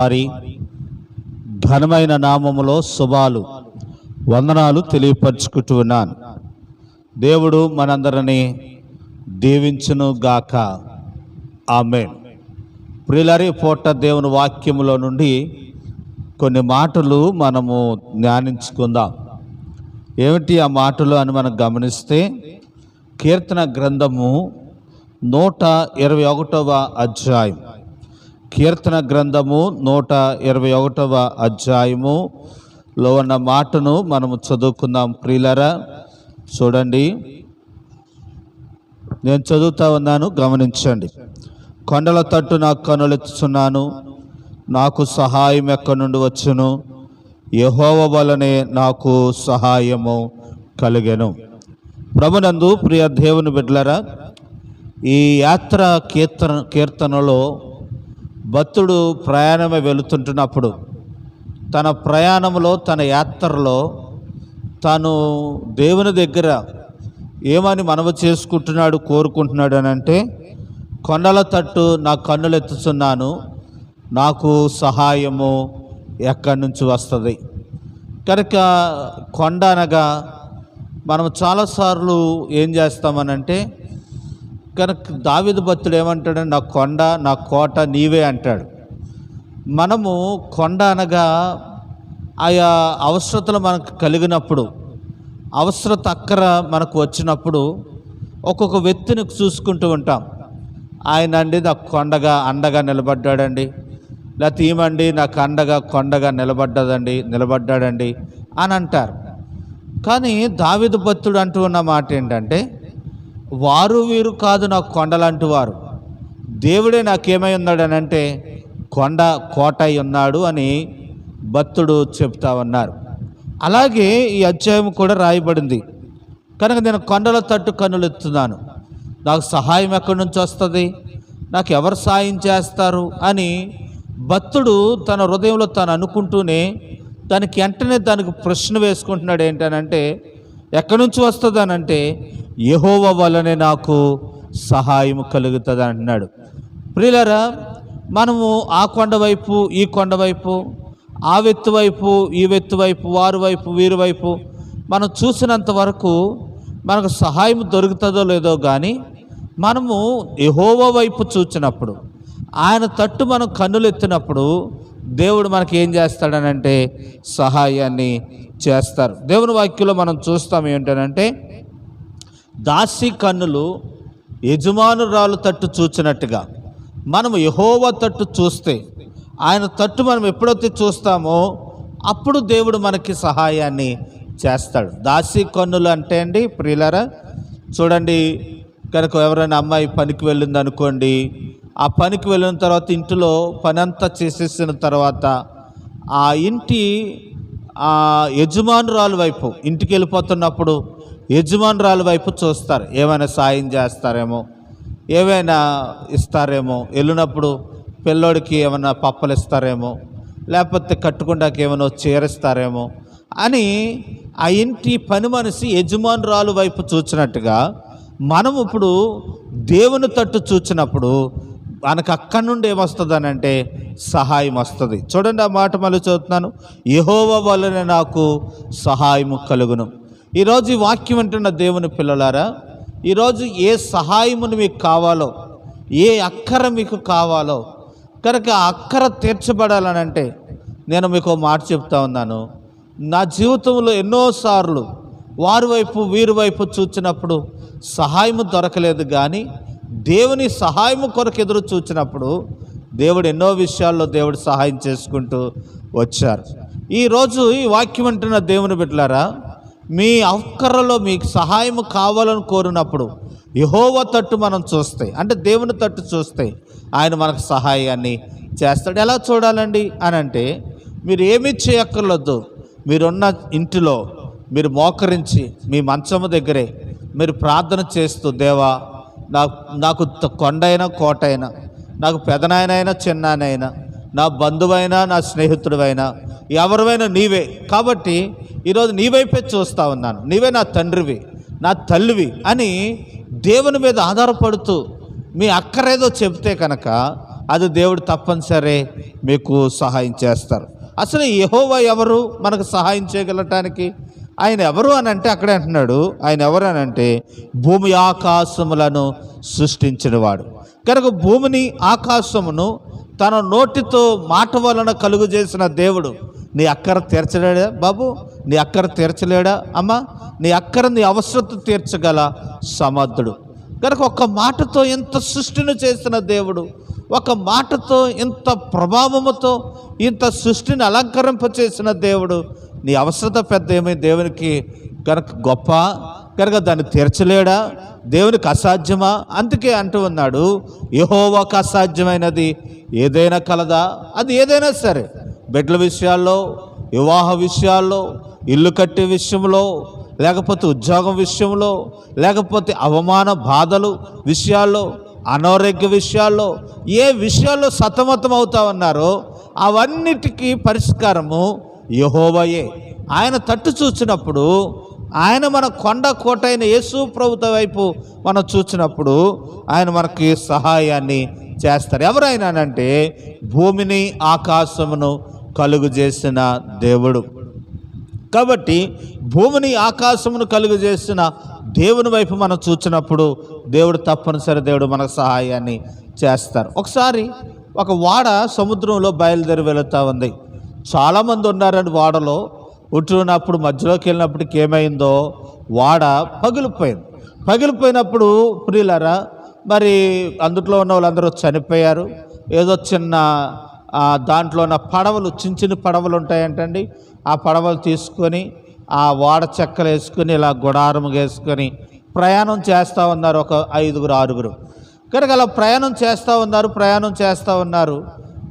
వారి ఘనమైన నామములో శుభాలు వందనాలు తెలియపరుచుకుంటున్నాను. దేవుడు మనందరినీ దీవించును గాక ఆమె ప్రిలరి పూట దేవుని వాక్యములో నుండి కొన్ని మాటలు మనము ధ్యానించుకుందాం. ఏమిటి ఆ మాటలు అని మనం గమనిస్తే కీర్తన గ్రంథము నూట ఇరవై ఒకటవ అధ్యాయం. కీర్తన గ్రంథము నూట ఇరవై ఒకటవ అధ్యాయములో ఉన్న మాటను మనము చదువుకుందాం ప్రియులరా. చూడండి. నేను చదువుతా ఉన్నాను గమనించండి. కొండల తట్టు నాకు కనులెత్తుచున్నాను నాకు సహాయం ఎక్కడి నుండి వచ్చును? యహోవ వలనే నాకు సహాయము కలిగెను. ప్రభునందు ప్రియ దేవుని బిడ్డలరా ఈ యాత్ర కీర్తన కీర్తనలో భక్తుడు ప్రయాణమే వెళుతుంటున్నప్పుడు తన ప్రయాణంలో తన యాత్రలో తను దేవుని దగ్గర ఏమని మనవి చేసుకుంటున్నాడు కోరుకుంటున్నాడు అని అంటే కొండల తట్టు నా కన్నులు ఎత్తుతున్నాను నాకు సహాయము ఎక్కడి నుంచి వస్తుంది? కనుక కొండ అనగా మనం చాలాసార్లు ఏం చేస్తామనంటే కనుక దావిదు భక్తుడు ఏమంటాడు? నా కొండ నా కోట నీవే అంటాడు. మనము కొండ అనగా ఆయా అవసరతలు మనకు కలిగినప్పుడు అవసరత అక్కర మనకు వచ్చినప్పుడు ఒక్కొక్క వ్యక్తిని చూసుకుంటూ ఉంటాం. ఆయన అండి నాకు కొండగా అండగా నిలబడ్డాడండి. లేకపోతే ఏమండి నాకు అండగా కొండగా నిలబడ్డదండి నిలబడ్డాడండి అని అంటారు. కానీ దావిదు భక్తుడు అంటూ ఉన్న మాట ఏంటంటే వారు వీరు కాదు నాకు కొండలాంటి వారు. దేవుడే నాకేమై ఉన్నాడు అంటే కొండ కోట అయి ఉన్నాడు అని భక్తుడు చెప్తా ఉన్నారు. అలాగే ఈ అధ్యాయం కూడా రాయబడింది. కనుక నేను కొండల తట్టు కన్నులు ఎత్తున్నాను నాకు సహాయం ఎక్కడి నుంచి వస్తుంది? నాకు ఎవరు సాయం చేస్తారు? అని భక్తుడు తన హృదయంలో తను అనుకుంటూనే దానికి వెంటనే దానికి ప్రశ్న వేసుకుంటున్నాడు ఏంటనంటే ఎక్కడి నుంచి వస్తుంది అంటే యహోవ వల్లనే నాకు సహాయం కలుగుతుంది అంటున్నాడు ప్రియులరా మనము ఆ కొండ వైపు ఈ కొండ వైపు ఆ వెత్తు వైపు ఈ వెత్తు వైపు వారి వైపు వీరి వైపు మనం చూసినంత వరకు మనకు సహాయం దొరుకుతుందో లేదో కానీ మనము యహోవ వైపు చూచినప్పుడు ఆయన తట్టు మనం కన్నులు ఎత్తినప్పుడు దేవుడు మనకి ఏం చేస్తాడనంటే సహాయాన్ని చేస్తారు. దేవుని వాక్యంలో మనం చూస్తాం ఏంటనంటే దాసి కన్నులు యజమానురాలు తట్టు చూచినట్టుగా మనం యహోవ తట్టు చూస్తే ఆయన తట్టు మనం ఎప్పుడైతే చూస్తామో అప్పుడు దేవుడు మనకి సహాయాన్ని చేస్తాడు. దాసి కన్నులు అంటే అండి ప్రియులరా చూడండి కనుక ఎవరైనా అమ్మాయి పనికి వెళ్ళింది అనుకోండి ఆ పనికి వెళ్ళిన తర్వాత ఇంటిలో పని అంతా చేసేసిన తర్వాత ఆ ఇంటి ఆ యజమానురాలు వైపు ఇంటికి వెళ్ళిపోతున్నప్పుడు యజమానురాలు వైపు చూస్తారు. ఏమైనా సాయం చేస్తారేమో ఏమైనా ఇస్తారేమో వెళ్ళినప్పుడు పిల్లోడికి ఏమైనా పప్పలు ఇస్తారేమో లేకపోతే కట్టుకుండాకి ఏమైనా చీరిస్తారేమో అని ఆ ఇంటి పని మనిషి యజమానురాలు వైపు చూచినట్టుగా మనం ఇప్పుడు దేవుని తట్టు చూచినప్పుడు మనకు అక్కడి నుండి ఏమొస్తుందనంటే అంటే సహాయం వస్తుంది. చూడండి ఆ మాట మళ్ళీ చదువుతున్నాను. యహోవ వలన నాకు సహాయము కలుగును. ఈరోజు ఈ వాక్యం అంటున్న దేవుని పిల్లలారా ఈరోజు ఏ సహాయమును మీకు కావాలో ఏ అక్కర మీకు కావాలో కనుక ఆ అక్కర తీర్చబడాలనంటే నేను మీకు మాట చెప్తా ఉన్నాను. నా జీవితంలో ఎన్నోసార్లు వారి వైపు వీరి వైపు చూచినప్పుడు సహాయము దొరకలేదు కానీ దేవుని సహాయము కొరకు ఎదురు చూచినప్పుడు దేవుడు ఎన్నో విషయాల్లో దేవుడు సహాయం చేసుకుంటూ వచ్చారు. ఈరోజు ఈ వాక్యం అంటున్న దేవుని బిడ్డలారా మీ అక్కరలో మీకు సహాయం కావాలని కోరినప్పుడు యహోవ తట్టు మనం చూస్తే అంటే దేవుని తట్టు చూస్తే ఆయన మనకు సహాయాన్ని చేస్తాడు. ఎలా చూడాలండి అని అంటే మీరు ఏమీ చేయక్కర్లొద్దు మీరున్న ఇంటిలో మీరు మోకరించి మీ మంచము దగ్గరే మీరు ప్రార్థన చేస్తూ దేవా నాకు నాకు కొండైనా కోటైనా నాకు పెదనాయనైనా చిన్నానైనా నా బంధువైనా నా స్నేహితుడివైనా ఎవరివైనా నీవే. కాబట్టి ఈరోజు నీవైపే చూస్తూ చూస్తా ఉన్నాను. నీవే నా తండ్రివి నా తల్లివి అని దేవుని మీద ఆధారపడుతూ మీ అక్కరేదో చెప్తే కనుక అది దేవుడు తప్పనిసరి మీకు సహాయం చేస్తారు. అసలు యహోవా ఎవరు? మనకు సహాయం చేయగలటానికి ఆయన ఎవరు అని అంటే అక్కడే అంటున్నాడు. ఆయన ఎవరు అని అంటే భూమి ఆకాశములను సృష్టించినవాడు. కనుక భూమిని ఆకాశమును తన నోటితో మాట వలన కలుగు చేసిన దేవుడు. నీ అక్కర తీర్చలేడా బాబు? నీ అక్కర తీర్చలేడా? అమ్మా నీ అక్కర నీ అవసరత తీర్చగల సమర్థుడు. కనుక ఒక్క మాటతో ఎంత సృష్టిని చేసిన దేవుడు? ఒక మాటతో ఇంత ప్రభావముతో ఇంత సృష్టిని అలంకరింపచేసిన దేవుడు. నీ అవసరత పెద్ద ఏమై? దేవునికి కనుక గొప్ప కనుక దాన్ని తీర్చలేడా? దేవునికి అసాధ్యమా? అందుకే అంటూ ఉన్నాడు యహోవాకు అసాధ్యమైనది ఏదైనా కలదా? అది ఏదైనా సరే. బిడ్డల విషయాల్లో వివాహ విషయాల్లో ఇల్లు కట్టే విషయంలో లేకపోతే ఉద్యోగం విషయంలో లేకపోతే అవమాన బాధలు విషయాల్లో అనారోగ్య విషయాల్లో ఏ విషయాల్లో సతమతం అవుతా ఉన్నారో అవన్నిటికీ పరిష్కారము యహోవయే. ఆయన తట్టు చూసినప్పుడు ఆయన మన కొండ కోట అయిన యేసు ప్రభుత్వ వైపు మనం చూసినప్పుడు ఆయన మనకి సహాయాన్ని చేస్తారు. ఎవరైనా అంటే భూమిని ఆకాశమును కలుగు చేసిన దేవుడు. కాబట్టి భూమిని ఆకాశమును కలుగు చేసిన దేవుని వైపు మనం చూసినప్పుడు దేవుడు తప్పనిసరి దేవుడు మనకు సహాయాన్ని చేస్తారు. ఒకసారి ఒక వాడ సముద్రంలో బయలుదేరి వెళుతూ ఉంది. చాలామంది ఉన్నారండి వాడలో. ఉంటున్నప్పుడు మధ్యలోకి వెళ్ళినప్పటికి ఏమైందో వాడ పగిలిపోయింది. పగిలిపోయినప్పుడు ప్రియులరా మరి అందుట్లో ఉన్న వాళ్ళందరూ చనిపోయారు. ఏదో చిన్న దాంట్లో ఉన్న పడవలు చిన్న చిన్న పడవలు ఉంటాయంటండి. ఆ పడవలు తీసుకొని ఆ వాడ చెక్కలు వేసుకొని ఇలా గుడారం వేసుకొని ప్రయాణం చేస్తూ ఉన్నారు ఒక ఐదుగురు ఆరుగురు. కనుక అలా ప్రయాణం చేస్తూ ఉన్నారు ప్రయాణం చేస్తూ ఉన్నారు.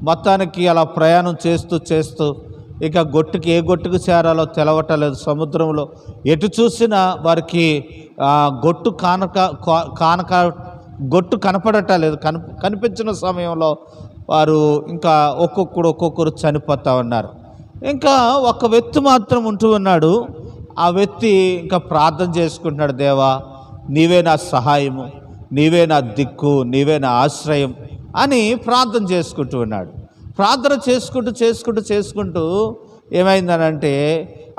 మొత్తానికి అలా ప్రయాణం చేస్తూ చేస్తూ ఇక గొట్టుకి ఏ గొట్టుకు చేరాలో తెలవటలేదు. సముద్రంలో ఎటు చూసినా వారికి గొట్టు కానక కా- కానక గొట్టు కనపడటలేదు. కన కనిపించిన సమయంలో వారు ఇంకా ఒక్కొక్కరు ఒక్కొక్కరు చనిపోతూ ఉన్నారు. ఇంకా ఒక వ్యక్తి మాత్రం ఉంటూ ఉన్నాడు. ఆ వ్యక్తి ఇంకా ప్రార్థన చేసుకుంటున్నాడు దేవా నీవే నా సహాయము నీవే నా దిక్కు నీవే నా ఆశ్రయం అని ప్రార్థన చేసుకుంటూ ఉన్నాడు. ప్రార్థన చేసుకుంటూ చేసుకుంటూ చేసుకుంటూ ఏమైందనంటే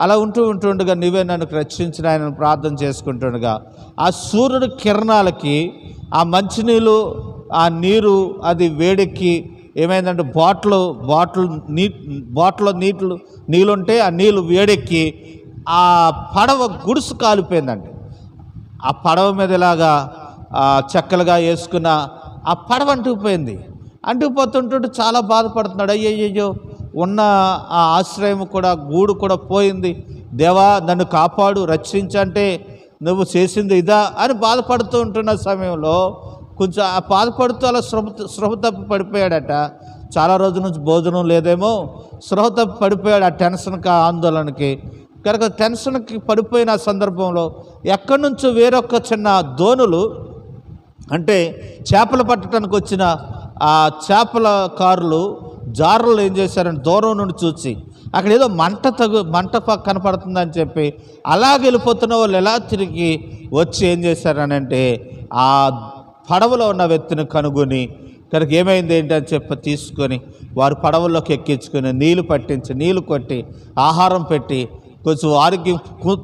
అలా ఉంటూ ఉంటుండగా నీవే నన్ను రక్షించిన ఆయనను ప్రార్థన చేసుకుంటుండగా ఆ సూర్యుడి కిరణాలకి ఆ మంచినీళ్ళు ఆ నీరు అది వేడెక్కి ఏమైందంటే బాటిల్ బాటిల్ నీ బాటిల్లో నీళ్ళు నీళ్ళుంటే ఆ నీళ్ళు వేడెక్కి ఆ పడవ గుడుసు కాలిపోయిందండి. ఆ పడవ మీద ఇలాగా చెక్కలుగా వేసుకున్న ఆ పడవ అంటుకుపోయింది. అంటుకుపోతుంటుంటే చాలా బాధపడుతున్నాడు. అయ్యయ్యో ఉన్న ఆ ఆశ్రయం కూడా గూడు కూడా పోయింది. దేవా నన్ను కాపాడు రక్షించంటే నువ్వు చేసింది ఇదా అని బాధపడుతూ ఉంటున్న సమయంలో కొంచెం ఆ బాధపడుతూ అలా శ్రమ శ్రమ తప్పి పడిపోయాడట. చాలా రోజుల నుంచి భోజనం లేదేమో శ్రమ తప్పి పడిపోయాడు ఆ టెన్షన్కి ఆందోళనకి. కనుక టెన్షన్కి పడిపోయిన సందర్భంలో ఎక్కడి నుంచో వేరొక చిన్న దోనులు అంటే చేపలు పట్టడానికి వచ్చిన ఆ చేపల కారులు జారులు ఏం చేశారంటే దూరం నుండి చూసి అక్కడ ఏదో మంట తగు మంట ప- కనపడుతుందని చెప్పి అలాగ వెళ్ళిపోతున్న వాళ్ళు ఎలా తిరిగి వచ్చి ఏం చేశారనంటే ఆ పడవలో ఉన్న వ్యక్తిని కనుగొని కనుక ఏమైంది ఏంటి అని చెప్పి తీసుకొని వారు పడవల్లోకి ఎక్కించుకొని నీళ్ళు పట్టించి నీళ్ళు కొట్టి ఆహారం పెట్టి కొంచెం ఆరోగ్యం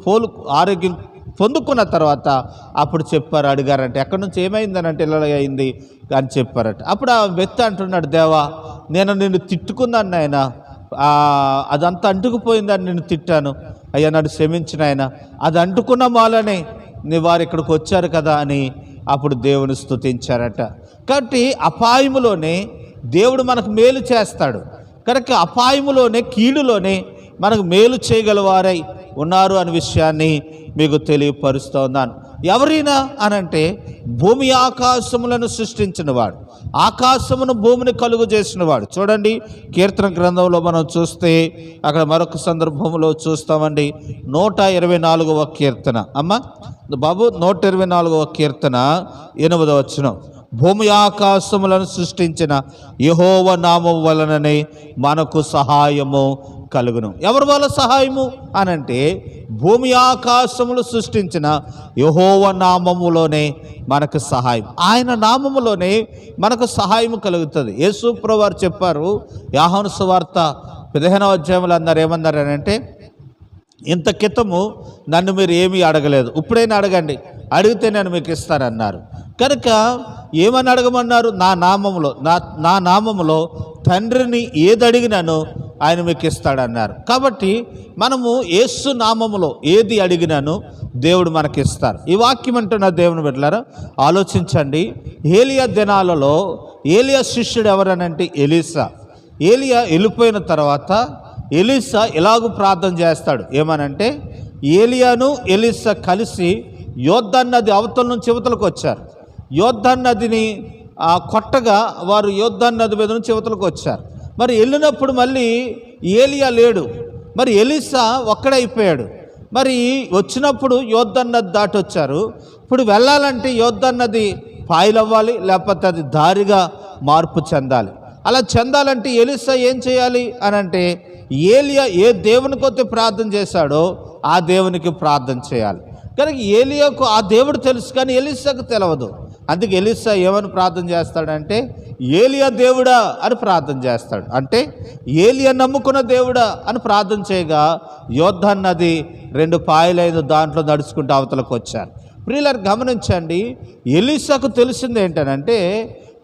పోలు ఆరోగ్యం పొందుకున్న తర్వాత అప్పుడు చెప్పారు అడిగారంటే ఎక్కడి నుంచి ఏమైందని ఇలా అయింది అని చెప్పారట. అప్పుడు ఆ వ్యక్తి అంటున్నాడు దేవా నేను నిన్ను తిట్టుకున్నాను నాయన. అదంతా అంటుకుపోయిందని నేను తిట్టాను. అయ్యా నన్ను క్షమించిన ఆయన అది అంటుకున్న మాలనే. నీ వారు ఇక్కడికి వచ్చారు కదా అని అప్పుడు దేవుని స్థుతించారట కాబట్టి అపాయములోనే దేవుడు మనకు మేలు చేస్తాడు. కనుక అపాయములోనే కీడులోనే మనకు మేలు చేయగలవారై ఉన్నారు అనే విషయాన్ని మీకు తెలియపరుస్తూ ఉన్నాను ఎవరైనా అనంటే భూమి ఆకాశములను సృష్టించినవాడు ఆకాశమును భూమిని కలుగు చేసినవాడు చూడండి కీర్తన గ్రంథంలో మనం చూస్తే అక్కడ మరొక సందర్భంలో చూస్తామండి నూట ఇరవై నాలుగవ కీర్తన. అమ్మ బాబు నూట ఇరవై నాలుగవ కీర్తన ఎనిమిదవ వచ్చిన భూమి ఆకాశములను సృష్టించిన యహోవ నామం వలననే మనకు సహాయము కలుగును. ఎవరి వాళ్ళ సహాయము? అనంటే భూమి ఆకాశములు సృష్టించిన యహోవ నామములోనే మనకు సహాయం. ఆయన నామములోనే మనకు సహాయం కలుగుతుంది. యేసు వారు చెప్పారు యాహను సువార్త పదిహేనవ అధ్యాయంలో అన్నారు ఏమన్నారు అని అంటే ఇంత క్రితము నన్ను మీరు ఏమీ అడగలేదు. ఇప్పుడైనా అడగండి. అడిగితే నేను మీకు ఇస్తానన్నారు. కనుక ఏమని అడగమన్నారు? నా నామములో నా నా నామములో తండ్రిని ఏది అడిగినాను ఆయన మీకు ఇస్తాడన్నారు. కాబట్టి మనము యేసు నామములో ఏది అడిగినాను దేవుడు మనకి ఇస్తారు ఈ వాక్యం అంటున్న దేవుని బిడ్డలారా ఆలోచించండి. ఏలియా దినాలలో ఏలియా శిష్యుడు ఎవరనంటే ఎలీసా. ఏలియా వెళ్ళిపోయిన తర్వాత ఎలీసా ఎలాగూ ప్రార్థన చేస్తాడు? ఏమనంటే ఏలియాను ఎలీసా కలిసి యోద్ధన్ నది అవతల నుంచి యువతలకు వచ్చారు. యోద్ధన్ నదిని కొట్టగా వారు యోద్ధన్ నది మీద నుంచి యువతలకు వచ్చారు. మరి వెళ్ళినప్పుడు మళ్ళీ ఏలియా లేడు. మరి ఎలిసా ఒక్కడైపోయాడు. మరి వచ్చినప్పుడు యోద్ధన్నది దాటొచ్చారు. దాటి వచ్చారు ఇప్పుడు వెళ్ళాలంటే యోద్ధన్నది పాయలవ్వాలి లేకపోతే అది దారిగా మార్పు చెందాలి. అలా చెందాలంటే ఎలిసా ఏం చేయాలి అని అంటే ఏలియా ఏ దేవుని కొద్ది ప్రార్థన చేశాడో ఆ దేవునికి ప్రార్థన చేయాలి. కనుక ఏలియాకు ఆ దేవుడు తెలుసు కానీ ఎలిసాకు తెలియదు అందుకే ఎలిసా ఏమని ప్రార్థన చేస్తాడంటే ఏలియా దేవుడా అని ప్రార్థన చేస్తాడు. అంటే ఏలియా నమ్ముకున్న దేవుడా అని ప్రార్థన చేయగా యోద్ధాన్ నది రెండు పాయలైన దాంట్లో నడుచుకుంటూ అవతలకు వచ్చారు. ప్రియులారు గమనించండి ఎలిసాకు తెలిసింది ఏంటనంటే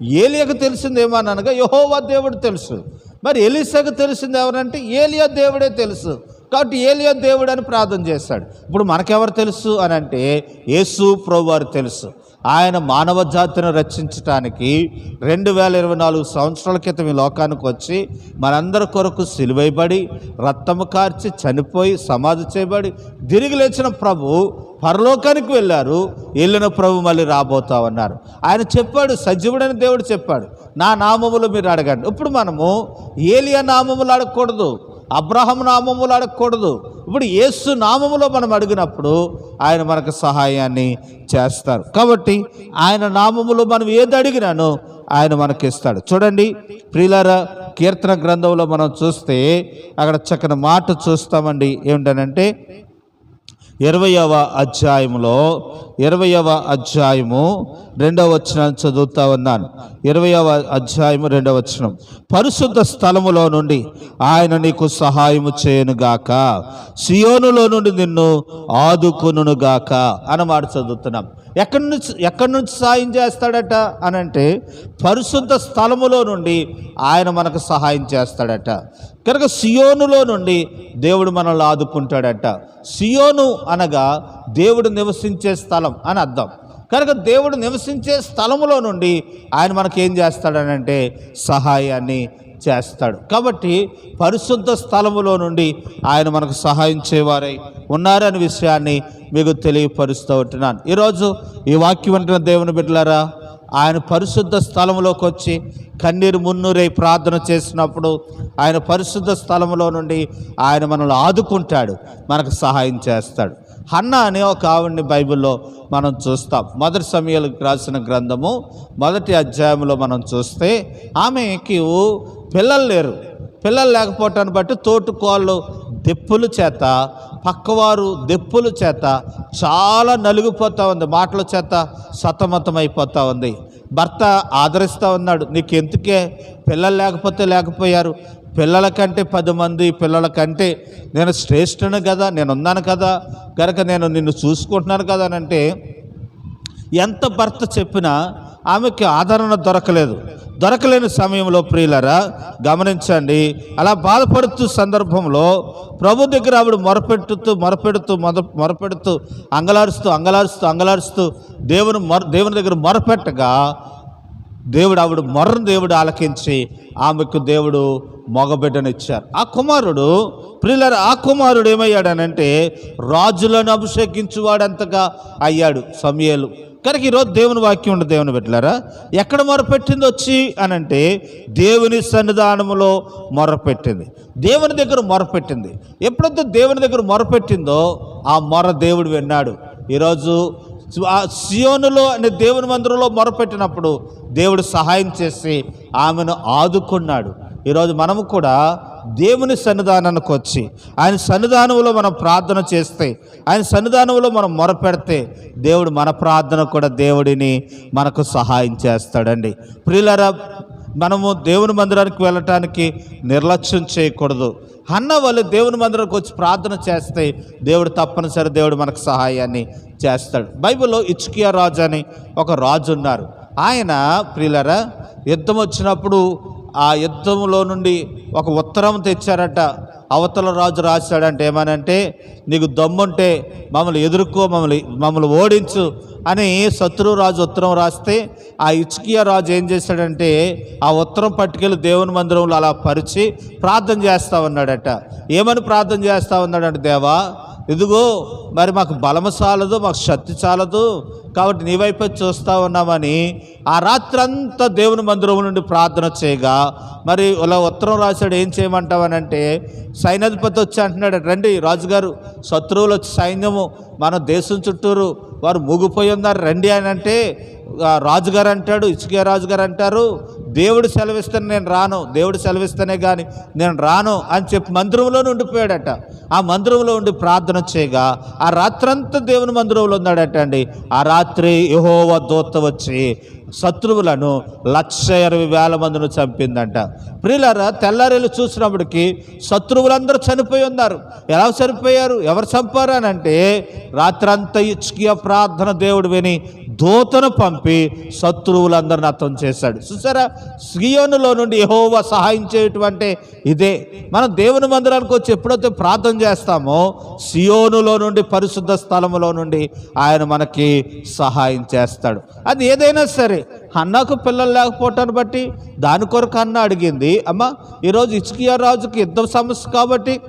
ఏలియాకు తెలిసింది ఏమనగా యహోవా దేవుడు తెలుసు. మరి ఎలిసాకు తెలిసింది ఎవరంటే ఏలియా దేవుడే తెలుసు. కాబట్టి ఏలియా దేవుడు అని ప్రార్థన చేస్తాడు. ఇప్పుడు మనకెవరు తెలుసు అని అంటే యేసు ప్రభు వారు తెలుసు. ఆయన మానవ జాతిని రక్షించటానికి రెండు వేల ఇరవై నాలుగు సంవత్సరాల క్రితం ఈ లోకానికి వచ్చి మనందరి కొరకు సిలువైబడి రక్తము కార్చి చనిపోయి సమాధి చేయబడి తిరిగి లేచిన ప్రభు పరలోకానికి వెళ్ళారు. వెళ్ళిన ప్రభు మళ్ళీ రాబోతా ఉన్నారు. ఆయన చెప్పాడు సజీవుడని దేవుడు చెప్పాడు నా నామములు మీరు అడగండి. ఇప్పుడు మనము ఏలియా నామములు అడగకూడదు. అబ్రహం నామములు అడగకూడదు. ఇప్పుడు యేసు నామములో మనం అడిగినప్పుడు ఆయన మనకు సహాయాన్ని చేస్తారు. కాబట్టి ఆయన నామములో మనం ఏది అడిగినానో ఆయన మనకి ఇస్తాడు. చూడండి ప్రిలర కీర్తన గ్రంథంలో మనం చూస్తే అక్కడ చక్కని మాట చూస్తామండి. ఏమిటనంటే ఇరవయవ అధ్యాయములో ఇరవయవ అధ్యాయము రెండవ వచనం చదువుతా ఉన్నాను. ఇరవయవ అధ్యాయము రెండవ వచనం. పరిశుద్ధ స్థలములో నుండి ఆయన నీకు సహాయము చేయనుగాక సియోనులో నుండి నిన్ను ఆదుకొనుగాక అన్నమాట చదువుతున్నాం. ఎక్కడి నుంచి ఎక్కడి నుంచి సాయం చేస్తాడట అని అంటే పరిశుద్ధ స్థలములో నుండి ఆయన మనకు సహాయం చేస్తాడట. కనుక సియోనులో నుండి దేవుడు మనల్ని ఆదుకుంటాడట. సియోను అనగా దేవుడు నివసించే స్థలం అని అర్థం. కనుక దేవుడు నివసించే స్థలములో నుండి ఆయన మనకి ఏం చేస్తాడనంటే సహాయాన్ని చేస్తాడు. కాబట్టి పరిశుద్ధ స్థలములో నుండి ఆయన మనకు సహాయం చేయవారై ఉన్నారనే విషయాన్ని మీకు తెలియపరుస్తూ ఉంటున్నాను. ఈరోజు ఈ వాక్యం అంటున్న దేవుని బిడ్డలారా ఆయన పరిశుద్ధ స్థలంలోకి వచ్చి కన్నీరు మున్నూరై ప్రార్థన చేసినప్పుడు ఆయన పరిశుద్ధ స్థలంలో నుండి ఆయన మనల్ని ఆదుకుంటాడు మనకు సహాయం చేస్తాడు. హన్న అనే ఒక ఆవిడ్ని బైబిల్లో మనం చూస్తాం. మొదటి సమయాలకు రాసిన గ్రంథము మొదటి అధ్యాయంలో మనం చూస్తే ఆమెకి పిల్లలు లేరు. పిల్లలు లేకపోవటాన్ని బట్టి తోటుకోళ్ళు దెప్పుల చేత పక్కవారు దెప్పుల చేత చాలా నలిగిపోతూ ఉంది. మాటల చేత సతమతం ఉంది. భర్త ఆదరిస్తూ ఉన్నాడు. నీకు ఎందుకే పిల్లలు లేకపోతే లేకపోయారు. పిల్లల కంటే పది మంది పిల్లల కంటే నేను శ్రేష్ఠను కదా నేను ఉన్నాను కదా. కనుక నేను నిన్ను చూసుకుంటున్నాను కదా అని అంటే ఎంత భర్త చెప్పినా ఆమెకి ఆదరణ దొరకలేదు. దొరకలేని సమయంలో ప్రియులరా గమనించండి. అలా బాధపడుతూ సందర్భంలో ప్రభు దగ్గర ఆవిడ మొరపెట్టుతూ మొరపెడుతూ మొద మొరపెడుతూ అంగలారుస్తూ అంగలారుస్తూ అంగలారుస్తూ దేవుని మొర దేవుని దగ్గర మొరపెట్టగా దేవుడు ఆవిడ మొర్రను దేవుడు ఆలకించి ఆమెకు దేవుడు మగబిడ్డనిచ్చారు. ఆ కుమారుడు ప్రియులర ఆ కుమారుడు ఏమయ్యాడనంటే రాజులను అభిషేకించువాడంతగా అయ్యాడు సమయలు. కనుక ఈరోజు దేవుని వాక్యం ఉండే దేవుని పెట్టారా ఎక్కడ మొరపెట్టింది వచ్చి అనంటే దేవుని సన్నిధానములో మొరపెట్టింది. దేవుని దగ్గర మొరపెట్టింది. ఎప్పుడైతే దేవుని దగ్గర మొరపెట్టిందో ఆ మొర దేవుడు విన్నాడు. ఈరోజు ఆ సియోనులో అనే దేవుని మందిరంలో మొరపెట్టినప్పుడు దేవుడు సహాయం చేసి ఆమెను ఆదుకున్నాడు. ఈరోజు మనము కూడా దేవుని సన్నిధానానికి వచ్చి ఆయన సన్నిధానంలో మనం ప్రార్థన చేస్తే ఆయన సన్నిధానంలో మనం మొరపెడితే దేవుడు మన ప్రార్థన కూడా దేవుడిని మనకు సహాయం చేస్తాడండి. ప్రియులరా మనము దేవుని మందిరానికి వెళ్ళటానికి నిర్లక్ష్యం చేయకూడదు. అన్న వాళ్ళు దేవుని మందిరానికి వచ్చి ప్రార్థన చేస్తే దేవుడు తప్పనిసరి దేవుడు మనకు సహాయాన్ని చేస్తాడు. బైబిల్లో ఇచ్కియా రాజు అని ఒక రాజు ఉన్నారు. ఆయన ప్రియులరా యుద్ధం వచ్చినప్పుడు ఆ యుద్ధంలో నుండి ఒక ఉత్తరం తెచ్చారట. అవతల రాజు రాశాడంటే ఏమనంటే నీకు దమ్ముంటే మమ్మల్ని ఎదుర్కో మమ్మల్ని మమ్మల్ని ఓడించు అని శత్రువు రాజు ఉత్తరం రాస్తే ఆ ఇచ్కియా రాజు ఏం చేశాడంటే ఆ ఉత్తరం పట్టుకెళ్ళి దేవుని మందిరంలో అలా పరిచి ప్రార్థన చేస్తా ఉన్నాడట. ఏమని ప్రార్థన చేస్తా ఉన్నాడంటే దేవా ఇదిగో మరి మాకు బలము చాలదు మాకు శక్తి చాలదు కాబట్టి నీ వైపు చూస్తా ఉన్నామని ఆ రాత్రంతా దేవుని మందిరం నుండి ప్రార్థన చేయగా మరి ఇలా ఉత్తరం రాశాడు ఏం చేయమంటావనంటే సైన్యాధిపతి వచ్చి అంటున్నాడు రండి రాజుగారు శత్రువులు వచ్చి సైన్యము మన దేశం చుట్టూరు వారు మూగిపోయి ఉన్నారు రండి అని అంటే రాజుగారు అంటాడు ఇసుకే రాజుగారు అంటారు దేవుడు సెలవిస్తాను నేను రాను దేవుడు సెలవిస్తేనే కానీ నేను రాను అని చెప్పి మందిరంలోనే ఉండిపోయాడట. ఆ మందిరంలో ఉండి ప్రార్థన చేయగా ఆ రాత్రంతా దేవుని మందిరంలో ఉన్నాడట అండి. ఆ రాత్రి యహోవ దూత వచ్చి శత్రువులను లక్ష ఇరవై వేల మందిని చంపిందంట. ప్రియులరా తెల్లారెలు చూసినప్పటికీ శత్రువులందరూ చనిపోయి ఉన్నారు. ఎలా చనిపోయారు? ఎవరు చంపారు అని అంటే రాత్రంతా ఇచ్కియ ప్రార్థన దేవుడు విని దూతను పంపి శత్రువులందరిని అర్థం చేశాడు. చూసారా? సియోనులో నుండి యెహోవా సహాయం చేయటం అంటే ఇదే. మనం దేవుని మందిరానికి వచ్చి ఎప్పుడైతే ప్రార్థన చేస్తామో సియోనులో నుండి పరిశుద్ధ స్థలములో నుండి ఆయన మనకి సహాయం చేస్తాడు. అది ఏదైనా సరే అన్నకు పిల్లలు లేకపోవటాన్ని బట్టి దాని కొరకు అన్న అడిగింది అమ్మ ఈరోజు ఇచ్కియా రాజుకి యుద్ధం సమస్య కాబట్టి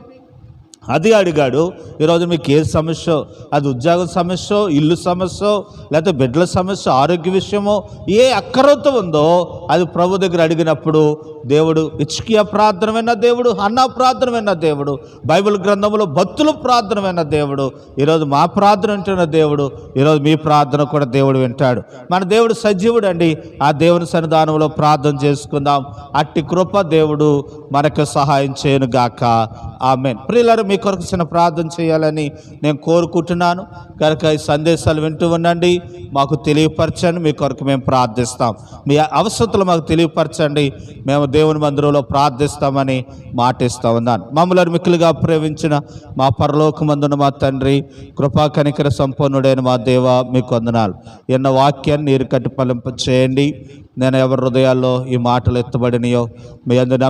అది అడిగాడు ఈరోజు మీకు ఏ సమస్య? అది ఉద్యోగ సమస్య? ఇల్లు సమస్య? లేకపోతే బిడ్డల సమస్య? ఆరోగ్య విషయమో? ఏ అక్కరత ఉందో అది ప్రభు దగ్గర అడిగినప్పుడు దేవుడు ఇచ్కియ ప్రార్థన విన్న దేవుడు అన్న ప్రార్థన విన్న దేవుడు బైబిల్ గ్రంథంలో భక్తులు ప్రార్థన విన్న దేవుడు ఈరోజు మా ప్రార్థన వింటున్న దేవుడు ఈరోజు మీ ప్రార్థన కూడా దేవుడు వింటాడు. మన దేవుడు సజీవుడు అండి ఆ దేవుని సన్నిధానంలో ప్రార్థన చేసుకుందాం. అట్టి కృప దేవుడు మనకు సహాయం చేయను గాక ఆమెన్. ప్రియులారు మీ కొరకు చిన్న ప్రార్థన చేయాలని నేను కోరుకుంటున్నాను. కనుక ఈ సందేశాలు వింటూ ఉండండి. మాకు తెలియపరచండి. మీ కొరకు మేము ప్రార్థిస్తాం. మీ అవసరతలు మాకు తెలియపరచండి. మేము దేవుని మందిరంలో ప్రార్థిస్తామని మాటిస్తూ ఉన్నాను. మమ్మల్ని మిక్కులుగా ప్రేమించిన మా పరలోకమందున మా తండ్రి కృపా కనికర సంపన్నుడైన మా దేవ మీకు వందనాలు. ఎన్న వాక్యాన్ని నీరు కట్టి పలింప చేయండి నేను ఎవరి హృదయాల్లో ఈ మాటలు ఎత్తబడినయో మీ అందరి